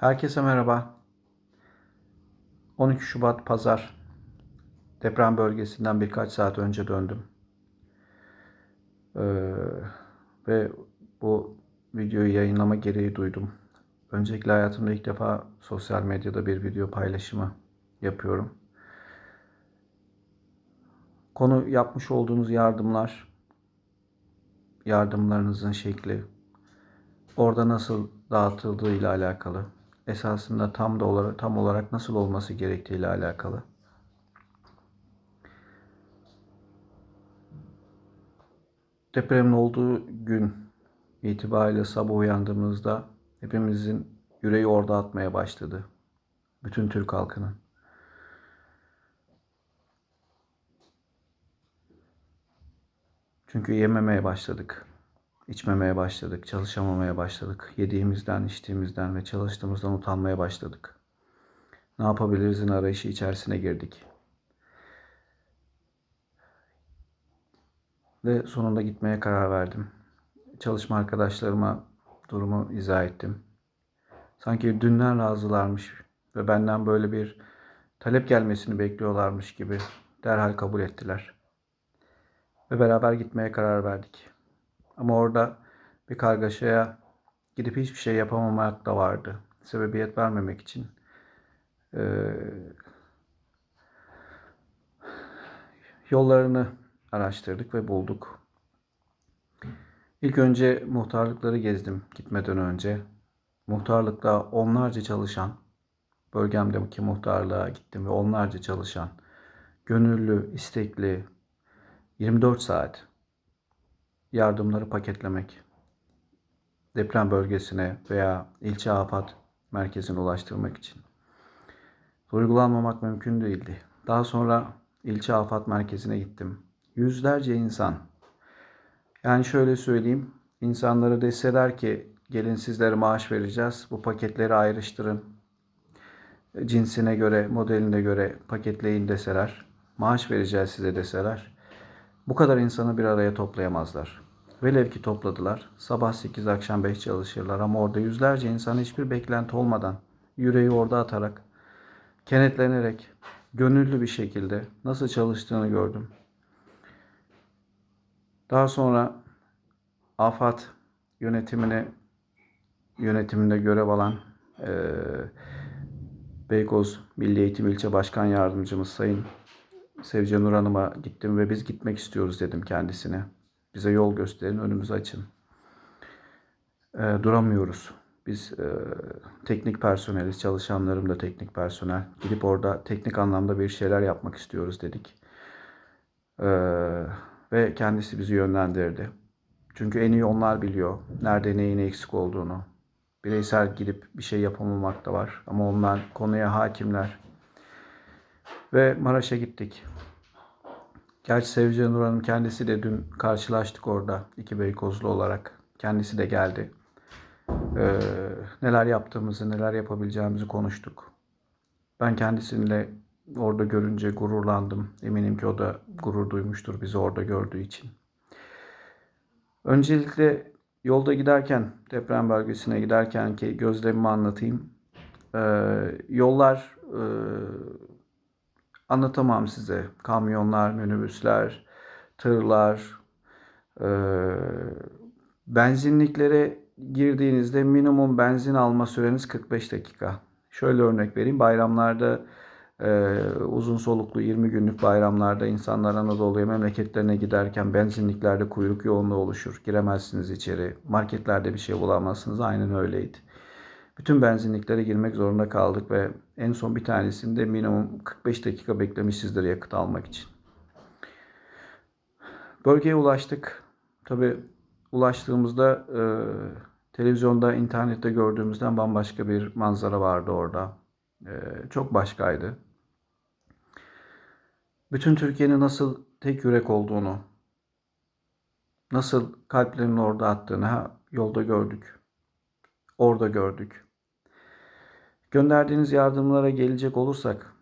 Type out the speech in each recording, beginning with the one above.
Herkese merhaba. 12 Şubat Pazar deprem bölgesinden birkaç saat önce döndüm. Ee, ve bu videoyu yayınlama gereği duydum. Öncelikle hayatımda ilk defa sosyal medyada bir video paylaşımı yapıyorum. Konu yapmış olduğunuz yardımlar, yardımlarınızın şekli, orada nasıl dağıtıldığı ile alakalı, esasında tam da olarak tam olarak nasıl olması gerektiği ile alakalı. Depremin olduğu gün itibariyle sabah uyandığımızda hepimizin yüreği orada atmaya başladı. Bütün Türk halkının. Çünkü yememeye başladık. İçmemeye başladık. Çalışamamaya başladık. Yediğimizden, içtiğimizden ve çalıştığımızdan utanmaya başladık. Ne yapabilirizin arayışı içerisine girdik. Ve sonunda gitmeye karar verdim. Çalışma arkadaşlarıma durumu izah ettim. Sanki dünden razılarmış ve benden böyle bir talep gelmesini bekliyorlarmış gibi derhal kabul ettiler. Ve beraber gitmeye karar verdik. Ama orada bir kargaşaya gidip hiçbir şey yapamamak da vardı. Sebebiyet vermemek için. Ee, yollarını araştırdık ve bulduk. İlk önce muhtarlıkları gezdim gitmeden önce. Muhtarlıkta onlarca çalışan, bölgemdeki muhtarlığa gittim ve onlarca çalışan, gönüllü, istekli, 24 saat yardımları paketlemek, deprem bölgesine veya ilçe afet merkezine ulaştırmak için. Uygulanmamak mümkün değildi. Daha sonra ilçe afet merkezine gittim. Yüzlerce insan. Yani şöyle söyleyeyim. İnsanlara deseler ki gelin sizlere maaş vereceğiz. Bu paketleri ayrıştırın. Cinsine göre, modeline göre paketleyin deseler. Maaş vereceğiz size deseler. Bu kadar insanı bir araya toplayamazlar. Velev ki topladılar. Sabah 8 akşam 5 çalışırlar ama orada yüzlerce insan hiçbir beklenti olmadan yüreği orada atarak kenetlenerek gönüllü bir şekilde nasıl çalıştığını gördüm. Daha sonra AFAD yönetimine yönetiminde görev alan e, Beykoz Milli Eğitim İlçe Başkan Yardımcımız Sayın Sevce Nur Hanım'a gittim ve biz gitmek istiyoruz dedim kendisine. Bize yol gösterin, önümüzü açın. E, duramıyoruz. Biz e, teknik personeliz, çalışanlarım da teknik personel. Gidip orada teknik anlamda bir şeyler yapmak istiyoruz dedik. E, ve kendisi bizi yönlendirdi. Çünkü en iyi onlar biliyor nerede neyin eksik olduğunu. Bireysel gidip bir şey yapamamak da var. Ama onlar konuya hakimler. Ve Maraş'a gittik. Gerçi Sevcan Nur Hanım kendisi de dün karşılaştık orada iki Beykozlu olarak. Kendisi de geldi. Ee, neler yaptığımızı, neler yapabileceğimizi konuştuk. Ben kendisiyle orada görünce gururlandım. Eminim ki o da gurur duymuştur bizi orada gördüğü için. Öncelikle yolda giderken, deprem bölgesine giderken ki gözlemimi anlatayım. Ee, yollar e, anlatamam size. Kamyonlar, minibüsler, tırlar, e, benzinliklere girdiğinizde minimum benzin alma süreniz 45 dakika. Şöyle örnek vereyim. Bayramlarda e, uzun soluklu 20 günlük bayramlarda insanlar Anadolu'ya memleketlerine giderken benzinliklerde kuyruk yoğunluğu oluşur. Giremezsiniz içeri. Marketlerde bir şey bulamazsınız. Aynen öyleydi. Bütün benzinliklere girmek zorunda kaldık ve en son bir tanesinde minimum 45 dakika beklemişizdir yakıt almak için. Bölgeye ulaştık. Tabi ulaştığımızda e, televizyonda, internette gördüğümüzden bambaşka bir manzara vardı orada. E, çok başkaydı. Bütün Türkiye'nin nasıl tek yürek olduğunu, nasıl kalplerin orada attığını ha, yolda gördük. Orada gördük. Gönderdiğiniz yardımlara gelecek olursak,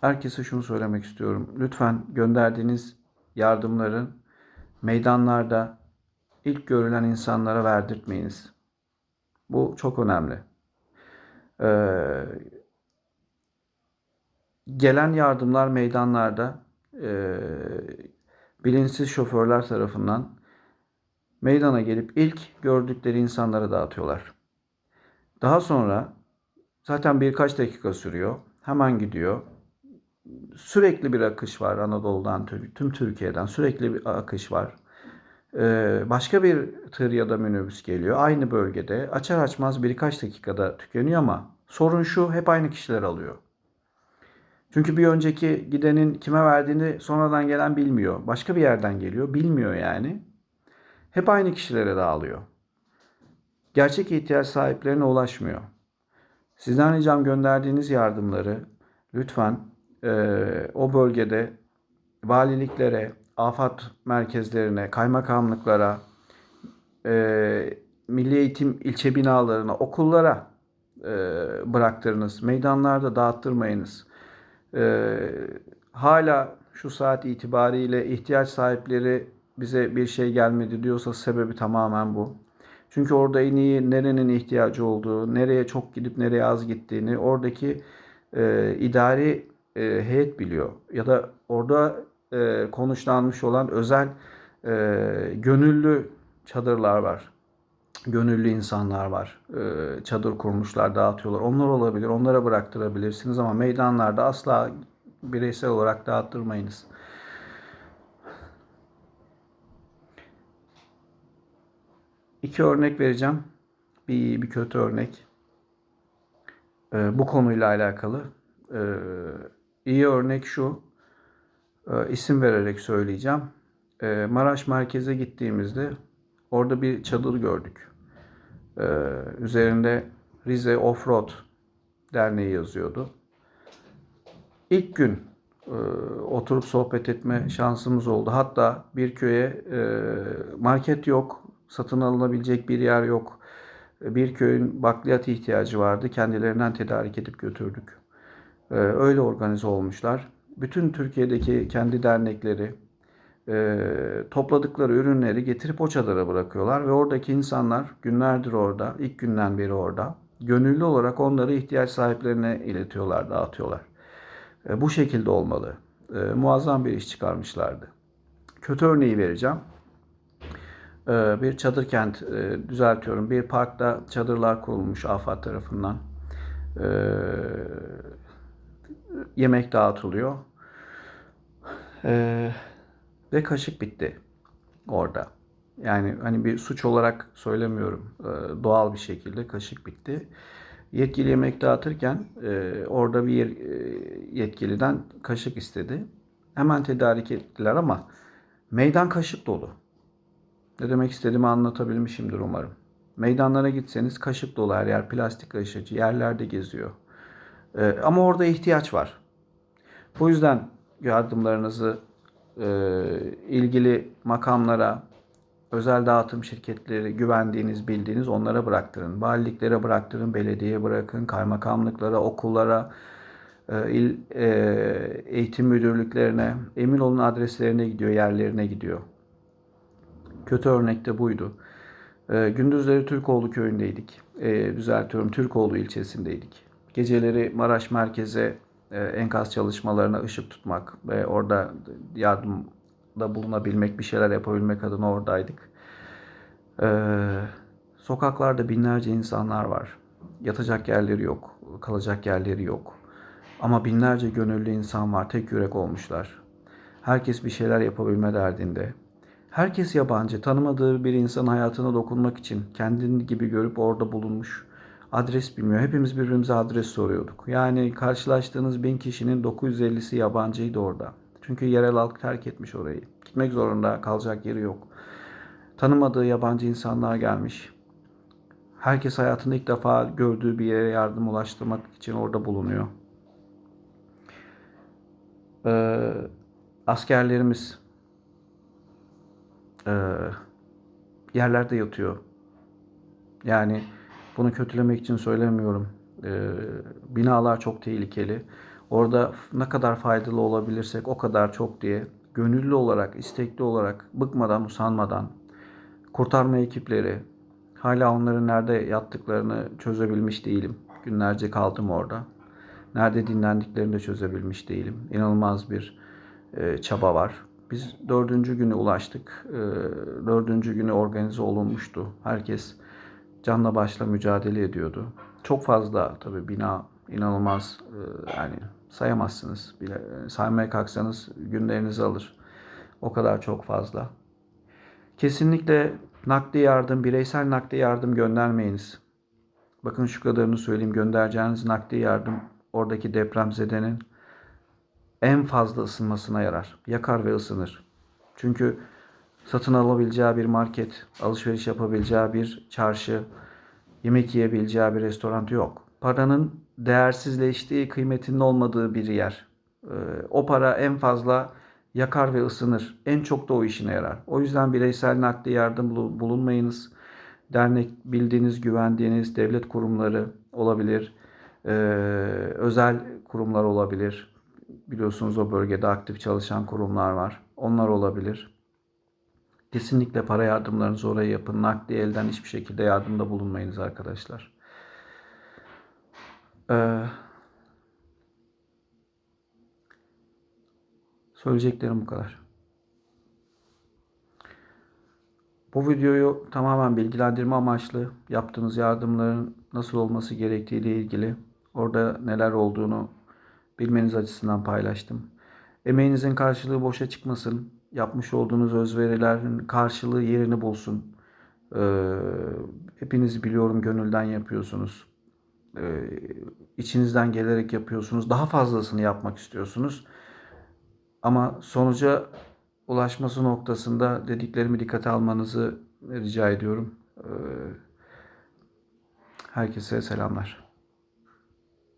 herkese şunu söylemek istiyorum. Lütfen gönderdiğiniz yardımların meydanlarda ilk görülen insanlara verdirtmeyiniz. Bu çok önemli. Ee, gelen yardımlar meydanlarda e, bilinçsiz şoförler tarafından meydana gelip ilk gördükleri insanlara dağıtıyorlar. Daha sonra zaten birkaç dakika sürüyor. Hemen gidiyor. Sürekli bir akış var Anadolu'dan, tüm Türkiye'den sürekli bir akış var. Ee, başka bir tır ya da minibüs geliyor. Aynı bölgede açar açmaz birkaç dakikada tükeniyor ama sorun şu hep aynı kişiler alıyor. Çünkü bir önceki gidenin kime verdiğini sonradan gelen bilmiyor. Başka bir yerden geliyor. Bilmiyor yani. Hep aynı kişilere dağılıyor. Gerçek ihtiyaç sahiplerine ulaşmıyor. Sizden ricam gönderdiğiniz yardımları lütfen e, o bölgede valiliklere, afet merkezlerine, kaymakamlıklara, e, milli eğitim ilçe binalarına, okullara e, bıraktırınız. Meydanlarda dağıttırmayınız. E, hala şu saat itibariyle ihtiyaç sahipleri bize bir şey gelmedi diyorsa sebebi tamamen bu. Çünkü orada en iyi nerenin ihtiyacı olduğu, nereye çok gidip nereye az gittiğini oradaki e, idari e, heyet biliyor. Ya da orada e, konuşlanmış olan özel e, gönüllü çadırlar var. Gönüllü insanlar var. E, çadır kurmuşlar, dağıtıyorlar. Onlar olabilir, onlara bıraktırabilirsiniz ama meydanlarda asla bireysel olarak dağıttırmayınız. İki örnek vereceğim. Bir iyi, bir kötü örnek. Ee, bu konuyla alakalı. Ee, iyi örnek şu. Ee, isim vererek söyleyeceğim. Ee, Maraş merkeze gittiğimizde orada bir çadır gördük. Ee, üzerinde Rize Offroad Derneği yazıyordu. İlk gün e, oturup sohbet etme şansımız oldu. Hatta bir köye e, market yok, satın alınabilecek bir yer yok. Bir köyün bakliyat ihtiyacı vardı. Kendilerinden tedarik edip götürdük. Ee, öyle organize olmuşlar. Bütün Türkiye'deki kendi dernekleri e, topladıkları ürünleri getirip o çadıra bırakıyorlar ve oradaki insanlar günlerdir orada, ilk günden beri orada. Gönüllü olarak onları ihtiyaç sahiplerine iletiyorlar, dağıtıyorlar. E, bu şekilde olmalı. E, muazzam bir iş çıkarmışlardı. Kötü örneği vereceğim. Ee, bir çadır kent e, düzeltiyorum. Bir parkta çadırlar kurulmuş AFAD tarafından. Ee, yemek dağıtılıyor. Ee, ve kaşık bitti orada. Yani hani bir suç olarak söylemiyorum. Doğal bir şekilde kaşık bitti. Yetkili yemek dağıtırken e, orada bir e, yetkiliden kaşık istedi. Hemen tedarik ettiler ama meydan kaşık dolu. Ne demek istediğimi anlatabilmişimdir umarım. Meydanlara gitseniz kaşık dolu her yer plastik kaşıcı yerlerde geziyor. Ee, ama orada ihtiyaç var. Bu yüzden yardımlarınızı e, ilgili makamlara, özel dağıtım şirketleri güvendiğiniz, bildiğiniz onlara bıraktırın. Valiliklere bıraktırın, belediyeye bırakın, kaymakamlıklara, okullara, e, il, e, eğitim müdürlüklerine, emin olun adreslerine gidiyor, yerlerine gidiyor. Kötü örnek de buydu. E, gündüzleri Türkoğlu köyündeydik. E, düzeltiyorum Türkoğlu ilçesindeydik. Geceleri Maraş merkeze e, enkaz çalışmalarına ışık tutmak ve orada yardımda bulunabilmek, bir şeyler yapabilmek adına oradaydık. E, sokaklarda binlerce insanlar var. Yatacak yerleri yok, kalacak yerleri yok. Ama binlerce gönüllü insan var, tek yürek olmuşlar. Herkes bir şeyler yapabilme derdinde. Herkes yabancı, tanımadığı bir insan hayatına dokunmak için kendini gibi görüp orada bulunmuş. Adres bilmiyor. Hepimiz birbirimize adres soruyorduk. Yani karşılaştığınız bin kişinin 950'si yabancıydı orada. Çünkü yerel halk terk etmiş orayı. Gitmek zorunda, kalacak yeri yok. Tanımadığı yabancı insanlar gelmiş. Herkes hayatında ilk defa gördüğü bir yere yardım ulaştırmak için orada bulunuyor. Ee, askerlerimiz e, yerlerde yatıyor. Yani bunu kötülemek için söylemiyorum. E, binalar çok tehlikeli. Orada ne kadar faydalı olabilirsek o kadar çok diye gönüllü olarak, istekli olarak, bıkmadan, usanmadan kurtarma ekipleri hala onların nerede yattıklarını çözebilmiş değilim. Günlerce kaldım orada. Nerede dinlendiklerini de çözebilmiş değilim. İnanılmaz bir e, çaba var. Biz dördüncü güne ulaştık. E, dördüncü günü organize olunmuştu. Herkes canla başla mücadele ediyordu. Çok fazla tabii bina inanılmaz e, yani sayamazsınız bile. Saymaya kalksanız günlerinizi alır. O kadar çok fazla. Kesinlikle nakdi yardım, bireysel nakdi yardım göndermeyiniz. Bakın şu kadarını söyleyeyim. Göndereceğiniz nakdi yardım oradaki depremzedenin en fazla ısınmasına yarar. Yakar ve ısınır. Çünkü satın alabileceği bir market, alışveriş yapabileceği bir çarşı, yemek yiyebileceği bir restoran yok. Paranın değersizleştiği, kıymetinin olmadığı bir yer. Ee, O para en fazla yakar ve ısınır. En çok da o işine yarar. O yüzden bireysel nakdi yardım bulu- bulunmayınız. Dernek bildiğiniz, güvendiğiniz devlet kurumları olabilir. Ee, özel kurumlar olabilir. Biliyorsunuz o bölgede aktif çalışan kurumlar var. Onlar olabilir. Kesinlikle para yardımlarınızı oraya yapın. Nakdi elden hiçbir şekilde yardımda bulunmayınız arkadaşlar. Ee, söyleyeceklerim bu kadar. Bu videoyu tamamen bilgilendirme amaçlı yaptığınız yardımların nasıl olması gerektiği ile ilgili orada neler olduğunu bilmeniz açısından paylaştım. Emeğinizin karşılığı boşa çıkmasın. Yapmış olduğunuz özverilerin karşılığı yerini bulsun. Ee, hepiniz biliyorum gönülden yapıyorsunuz. Ee, içinizden gelerek yapıyorsunuz. Daha fazlasını yapmak istiyorsunuz. Ama sonuca ulaşması noktasında dediklerimi dikkate almanızı rica ediyorum. Ee, Herkese selamlar.